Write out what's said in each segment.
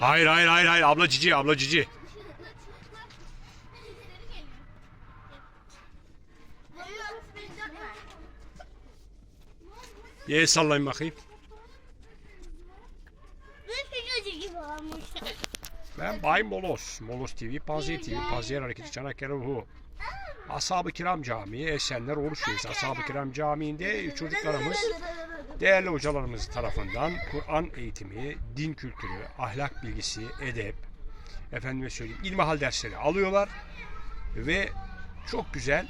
Hayır hayır hayır hayır abla cici abla cici. Ye sallayın bakayım. Ben Bay Molos. Molos TV, Panzer TV, Panzer Hareketi, Çanakkale Ruhu. Ashab-ı Kiram Camii, Esenler Oruç Reis. Ashab-ı Kiram Camii'nde çocuklarımız değerli hocalarımız tarafından Kur'an eğitimi, din kültürü, ahlak bilgisi, edep, efendime söyleyeyim ilmihal dersleri alıyorlar ve çok güzel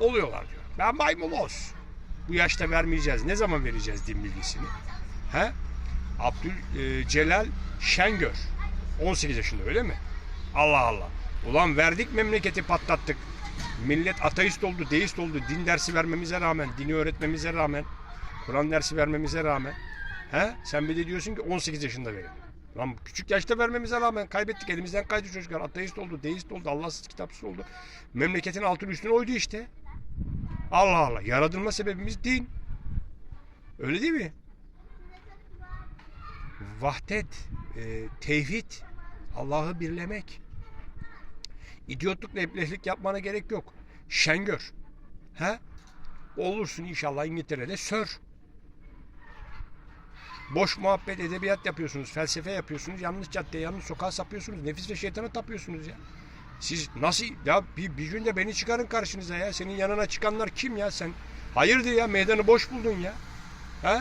oluyorlar diyor. Ben Bay Molos. Bu yaşta vermeyeceğiz. Ne zaman vereceğiz din bilgisini? He? Abdül e, Şengör. 18 yaşında öyle mi? Allah Allah. Ulan verdik memleketi patlattık. Millet ateist oldu, deist oldu. Din dersi vermemize rağmen, dini öğretmemize rağmen, Kur'an dersi vermemize rağmen. He? Sen bir de diyorsun ki 18 yaşında verin. Lan küçük yaşta vermemize rağmen kaybettik. Elimizden kaydı çocuklar. Ateist oldu, deist oldu, Allahsız kitapsız oldu. Memleketin altın üstüne oydu işte. Allah Allah. Yaratılma sebebimiz din. Öyle değil mi? Vahdet, e, tevhid, Allah'ı birlemek. İdiotlukla eplehlik yapmana gerek yok. Şengör. He? Olursun inşallah İngiltere'de sör. Boş muhabbet, edebiyat yapıyorsunuz, felsefe yapıyorsunuz, yanlış caddeye, yanlış sokağa sapıyorsunuz, nefis ve şeytana tapıyorsunuz ya. Siz nasıl, ya bir, bir gün de beni çıkarın karşınıza ya. Senin yanına çıkanlar kim ya sen? Hayırdır ya, meydanı boş buldun ya. He?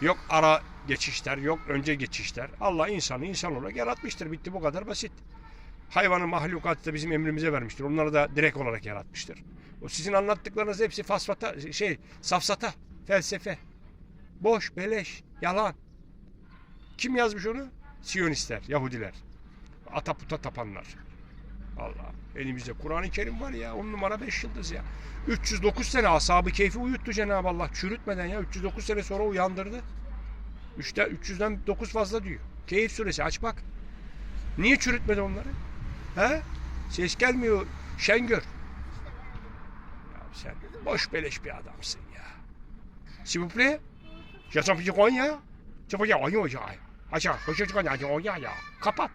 Yok ara geçişler, yok önce geçişler. Allah insanı insan olarak yaratmıştır. Bitti bu kadar basit. Hayvanı mahlukatı da bizim emrimize vermiştir. Onları da direkt olarak yaratmıştır. O sizin anlattıklarınız hepsi fasfata, şey, safsata, felsefe. Boş, beleş, yalan. Kim yazmış onu? Siyonistler, Yahudiler. Ataputa tapanlar. Allah. Elimizde Kur'an-ı Kerim var ya. On numara beş yıldız ya. 309 sene ashabı keyfi uyuttu Cenab-ı Allah. Çürütmeden ya. 309 sene sonra uyandırdı. 3'te 300'den 9 fazla diyor. Keyif suresi aç bak. Niye çürütmedi onları? He? Ses gelmiyor. Şengör. Ya sen boş beleş bir adamsın ya. Ya, saya punya uangnya. Ya, saya 可怕